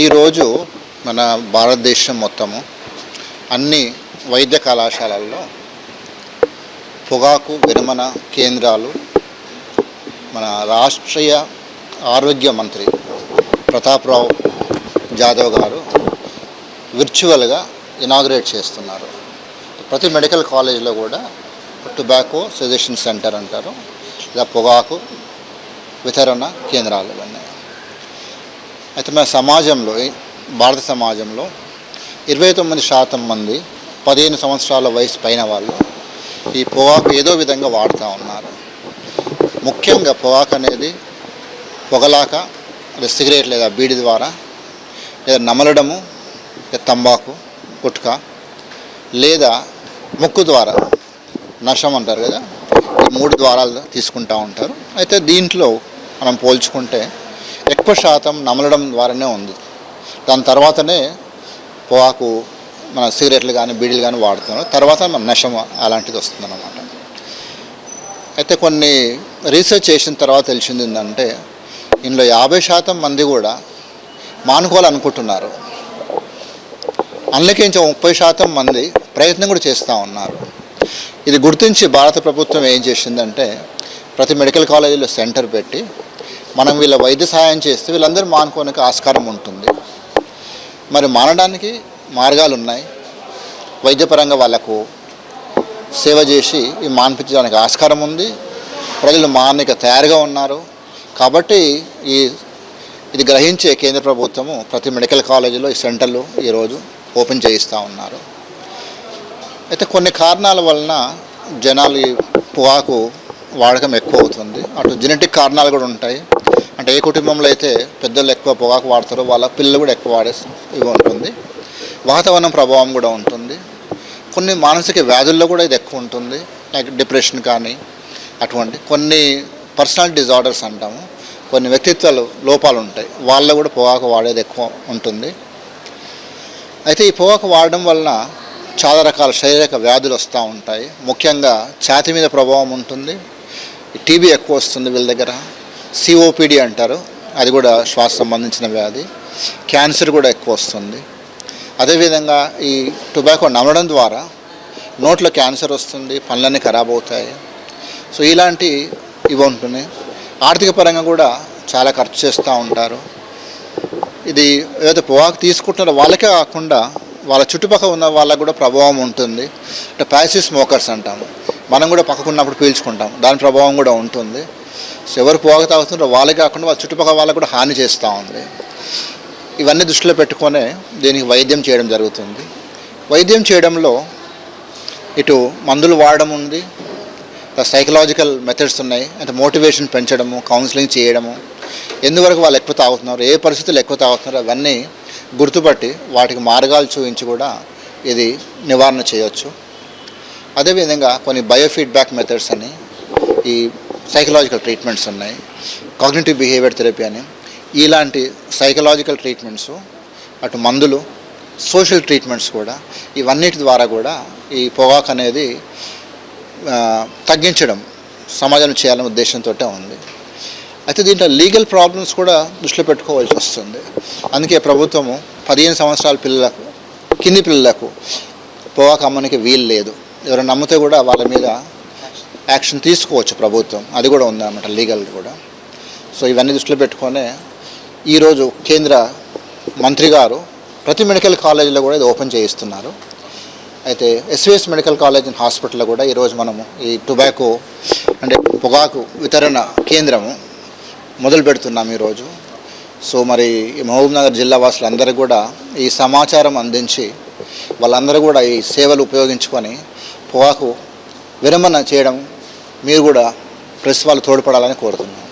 ఈరోజు మన భారతదేశం మొత్తము అన్ని వైద్య కళాశాలల్లో పొగాకు విరమణ కేంద్రాలు మన రాష్ట్రీయ ఆరోగ్య మంత్రి ప్రతాప్రావు జాదవ్ గారు విర్చువల్గా ఇనాగ్రేట్ చేస్తున్నారు. ప్రతి మెడికల్ కాలేజీలో కూడా టొబాకో సజెషన్ సెంటర్ అంటారు. ఇలా పొగాకు వితరణ కేంద్రాలు. అయితే మన సమాజంలో భారత సమాజంలో ఇరవై తొమ్మిది శాతం మంది పదిహేను సంవత్సరాల వయసు పైన వాళ్ళు ఈ పొగాకు ఏదో విధంగా వాడుతూ ఉన్నారు. ముఖ్యంగా పొగాకు అనేది పొగలాక లేదా సిగరెట్ లేదా బీడి ద్వారా లేదా నమలడము లేదా తంబాకు గుట్కా లేదా ముక్కు ద్వారా నషం అంటారు కదా ఈ మూడు ద్వారాలు తీసుకుంటూ ఉంటారు. అయితే దీంట్లో మనం పోల్చుకుంటే ఎక్కువ శాతం నమలడం ద్వారానే ఉంది. దాని తర్వాతనే పొగాకు మన సిగరెట్లు కానీ బీడీలు కానీ వాడుతున్నారు. తర్వాత మన నషం అలాంటిది వస్తుందన్నమాట. అయితే కొన్ని రీసెర్చ్ చేసిన తర్వాత తెలిసింది ఏంటంటే ఇందులో యాభై శాతం మంది కూడా మానుకోవాలనుకుంటున్నారు అందులోకి ఇంకా ముప్పై శాతం మంది ప్రయత్నం కూడా చేస్తూ ఉన్నారు. ఇది గుర్తించి భారత ప్రభుత్వం ఏం చేసిందంటే ప్రతి మెడికల్ కాలేజీలో సెంటర్ పెట్టి మనం వీళ్ళ వైద్య సహాయం చేస్తే వీళ్ళందరూ మానుకోనికి ఆస్కారం ఉంటుంది. మరి మానడానికి మార్గాలు ఉన్నాయి వైద్యపరంగా వాళ్ళకు సేవ చేసి ఈ మాన్పించడానికి ఆస్కారం ఉంది. ప్రజలు మానక తయారుగా ఉన్నారు. కాబట్టి ఈ ఇది గ్రహించే కేంద్ర ప్రభుత్వము ప్రతి మెడికల్ కాలేజీలో ఈ సెంటర్లు ఈరోజు ఓపెన్ చేయిస్తూ ఉన్నారు. అయితే కొన్ని కారణాల వలన జనాలు ఈ పొగాకు వాడకం ఎక్కువ అవుతుంది. అటు జెనెటిక్ కారణాలు కూడా ఉంటాయి. అంటే ఏ కుటుంబంలో అయితే పెద్దలు ఎక్కువ పొగాకు వాడతారో వాళ్ళ పిల్లలు కూడా ఎక్కువ వాడే ఇవి ఉంటుంది. వాతావరణం ప్రభావం కూడా ఉంటుంది. కొన్ని మానసిక వ్యాధుల్లో కూడా ఇది ఎక్కువ ఉంటుంది. లైక్ డిప్రెషన్ కానీ అటువంటి కొన్ని పర్సనల్ డిజార్డర్స్ అంటాము. కొన్ని వ్యక్తిత్వాలు లోపాలు ఉంటాయి. వాళ్ళ కూడా పొగాకు వాడేది ఎక్కువ ఉంటుంది. అయితే ఈ పొగాకు వాడడం వలన చాలా రకాల శారీరక వ్యాధులు వస్తూ ఉంటాయి. ముఖ్యంగా ఛాతి మీద ప్రభావం ఉంటుంది. టీబీ ఎక్కువ వస్తుంది వీళ్ళ దగ్గర. సిఓపిడి అంటారు. అది కూడా శ్వాస సంబంధించిన వ్యాధి. క్యాన్సర్ కూడా ఎక్కువ వస్తుంది. అదేవిధంగా ఈ టొబాకో నమలడం ద్వారా నోట్లో క్యాన్సర్ వస్తుంది పనులన్నీ ఖరాబ్ అవుతాయి. సో ఇలాంటి ఇవి ఉంటున్నాయి. ఆర్థిక పరంగా కూడా చాలా ఖర్చు చేస్తూ ఉంటారు. ఇది ఏదైతే పొగాకు తీసుకుంటున్నారో వాళ్ళకే కాకుండా వాళ్ళ చుట్టుపక్కల ఉన్న వాళ్ళకు కూడా ప్రభావం ఉంటుంది. అంటే ప్యాసివ్ స్మోకర్స్ అంటాము మనం కూడా పక్కకున్నప్పుడు పీల్చుకుంటాం. దాని ప్రభావం కూడా ఉంటుంది. సో ఎవరు పోగ తాగుతుంటారో వాళ్ళే కాకుండా వాళ్ళ చుట్టుపక్కల వాళ్ళకు కూడా హాని చేస్తూ ఉంది. ఇవన్నీ దృష్టిలో పెట్టుకొనే దీనికి వైద్యం చేయడం జరుగుతుంది. వైద్యం చేయడంలో ఇటు మందులు వాడడం ఉంది. సైకలాజికల్ మెథడ్స్ ఉన్నాయి. అంటే మోటివేషన్ పెంచడము కౌన్సిలింగ్ చేయడము. ఎందువరకు వాళ్ళు ఎక్కువ తాగుతున్నారు ఏ పరిస్థితులు ఎక్కువ తాగుతున్నారు అవన్నీ గుర్తుపట్టి వాటికి మార్గాలు చూపించి కూడా ఇది నివారణ చేయవచ్చు అదేవిధంగా కొన్ని బయోఫీడ్బ్యాక్ మెథడ్స్ అని ఈ సైకలాజికల్ ట్రీట్మెంట్స్ ఉన్నాయి. కాగ్నిటివ్ బిహేవియర్ థెరపీ అని. ఇలాంటి సైకలాజికల్ ట్రీట్మెంట్స్ అటు మందులు సోషల్ ట్రీట్మెంట్స్ కూడా ఇవన్నిటి ద్వారా కూడా ఈ పొగాకు అనేది తగ్గించడం సమాజం చేయాలనే ఉద్దేశంతో ఉంది. అయితే దీంట్లో లీగల్ ప్రాబ్లమ్స్ కూడా దృష్టిలో పెట్టుకోవాల్సి వస్తుంది. అందుకే ప్రభుత్వము పదిహేను సంవత్సరాల పిల్లలకు కింది పిల్లలకు పొగాకు అమ్మనికి వీలు లేదు. ఎవరు నమ్మితే కూడా వాళ్ళ మీద యాక్షన్ తీసుకోవచ్చు ప్రభుత్వం. అది కూడా ఉందన్నమాట లీగల్ కూడా. సో ఇవన్నీ దృష్టిలో పెట్టుకొని ఈరోజు కేంద్ర మంత్రి గారు ప్రతి మెడికల్ కాలేజీలో కూడా ఇది ఓపెన్ చేయిస్తున్నారు. అయితే ఎస్విఎస్ మెడికల్ కాలేజ్ అండ్ హాస్పిటల్లో కూడా ఈరోజు మనము ఈ టొబాకో అంటే పొగాకు వితరణ కేంద్రము మొదలు పెడుతున్నాం ఈరోజు. సో మరి ఈ జిల్లా వాసులందరూ కూడా ఈ సమాచారం అందించి వాళ్ళందరూ కూడా ఈ సేవలు ఉపయోగించుకొని పొగాకు విరమణ చేయడం మీరు కూడా ప్రెస్ వాళ్ళు తోడ్పడాలని కోరుతున్నాను